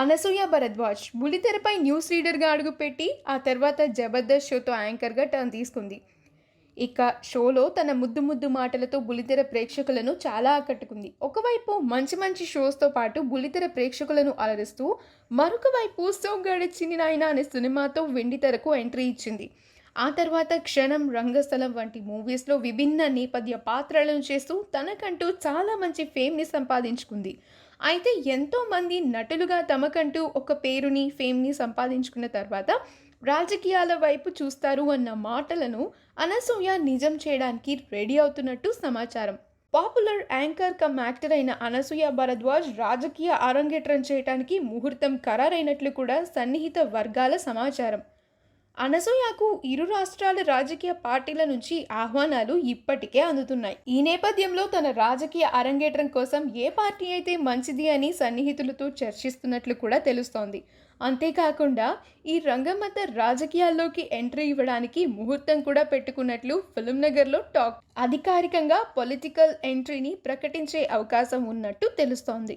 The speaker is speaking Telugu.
అనసూయ భరద్వాజ్ బుల్లితెరపై న్యూస్ రీడర్గా అడుగుపెట్టి ఆ తర్వాత జబర్దస్త్ షోతో యాంకర్గా టర్న్ తీసుకుంది. ఇక షోలో తన ముద్దు ముద్దు మాటలతో బుల్లితెర ప్రేక్షకులను చాలా ఆకట్టుకుంది. ఒకవైపు మంచి మంచి షోస్తో పాటు బుల్లితెర ప్రేక్షకులను అలరిస్తూ మరొక వైపు సోగ్గాడి చిన్ని నాయన అనే సినిమాతో వెండితెరకు ఎంట్రీ ఇచ్చింది. ఆ తర్వాత క్షణం రంగస్థలం వంటి మూవీస్లో విభిన్న నేపథ్య పాత్రలను చేస్తూ తనకంటూ చాలా మంచి ఫేమ్ని సంపాదించుకుంది. అయితే ఎంతోమంది నటులుగా తమకంటూ ఒక పేరుని ఫేమ్ని సంపాదించుకున్న తర్వాత రాజకీయాల వైపు చూస్తారు అన్న మాటలను అనసూయ నిజం చేయడానికి రెడీ అవుతున్నట్టు సమాచారం. పాపులర్ యాంకర్ కమ్ యాక్టర్ అయిన అనసూయ భరద్వాజ్ రాజకీయ అరంగేట్రం చేయడానికి ముహూర్తం ఖరారైనట్లు కూడా సన్నిహిత వర్గాల సమాచారం. అనసూయకు ఇరు రాష్ట్రాల రాజకీయ పార్టీల నుంచి ఆహ్వానాలు ఇప్పటికే అందుతున్నాయి. ఈ నేపథ్యంలో తన రాజకీయ అరంగేట్రం కోసం ఏ పార్టీ అయితే మంచిది అని సన్నిహితులతో చర్చిస్తున్నట్లు కూడా తెలుస్తోంది. అంతేకాకుండా ఈ రంగమత రాజకీయాల్లోకి ఎంట్రీ ఇవ్వడానికి ముహూర్తం కూడా పెట్టుకున్నట్లు ఫిల్మ్ నగర్లో టాక్ అధికారికంగా పొలిటికల్ ఎంట్రీని ప్రకటించే అవకాశం ఉన్నట్టు తెలుస్తోంది.